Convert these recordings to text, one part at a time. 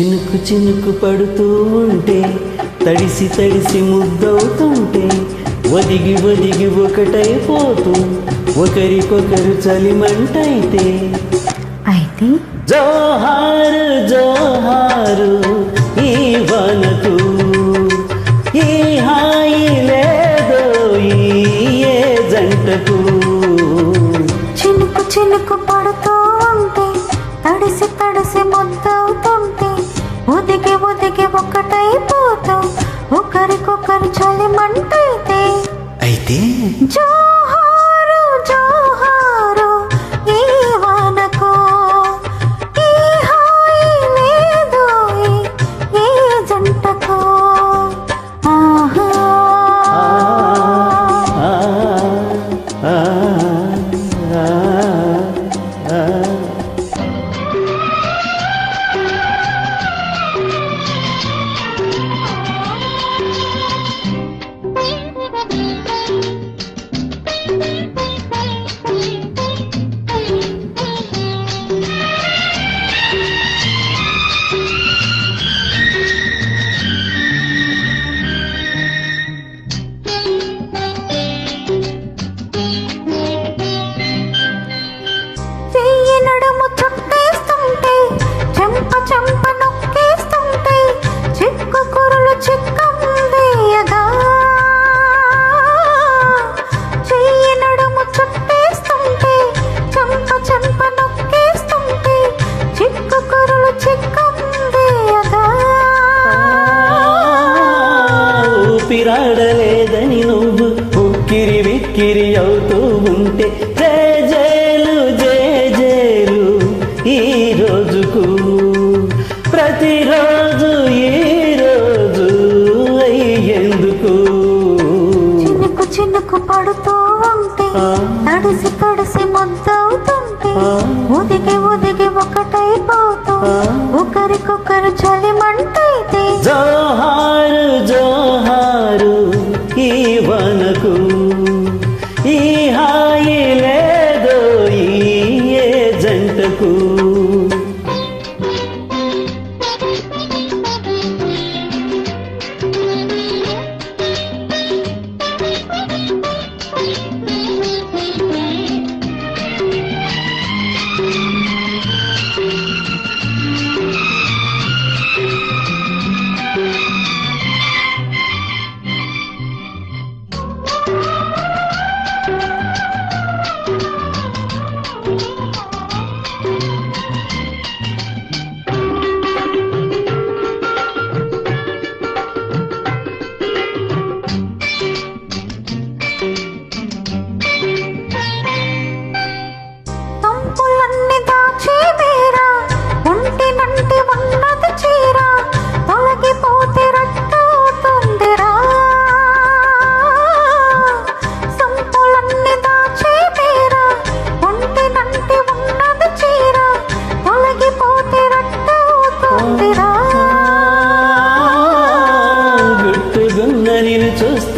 చినుకు పడుతూ ఉంటే తడిసి తడిసి ముద్దవుతుంటే ఒదిగి ఒదిగి ఒకటైపోతూ ఒకరికొకరు చలిమంటైతే. అయితే? జోహారు జోహారు ఈ ఒకరికొకరు చలిమంటైతే అయితే ఊపిరాడలేదని నువ్వు ఉక్కిరి విక్కిరి అవుతూ ఉంటే జేజేలు జేజేలు ఈ రోజుకు ప్రతిరోజు ఈ రోజు అయ్యేందుకు చినుకు చినుకు పడుతూ ఉంటే తడిసి ముద్దవుతుంటే ఆ. ఉదిగి ఉదిగి ఒకటైపోతూ ఆ. ఒకరికొకరు చలిమంటైతే జోహారు జోహారు ఈ వనకు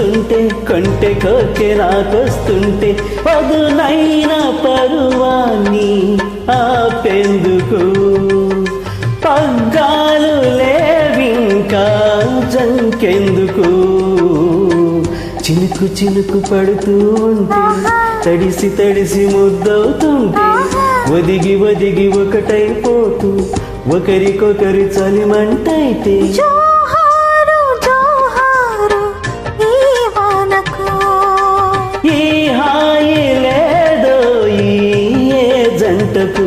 వస్తుంటే కంటే కోకే కోకె నాకొస్తుంటే పదునైన పరువాన్ని ఆపేందుకు? పగ్గాలు లేవింకా జంకెందుకు? చినుకు చినుకు పడుతూ ఉంటే తడిసి తడిసి ముద్దవుతుంటే ఒదిగి ఒదిగి ఒకటైపోతూ ఒకరికొకరి చలిమంటైతే పుట్టుటకు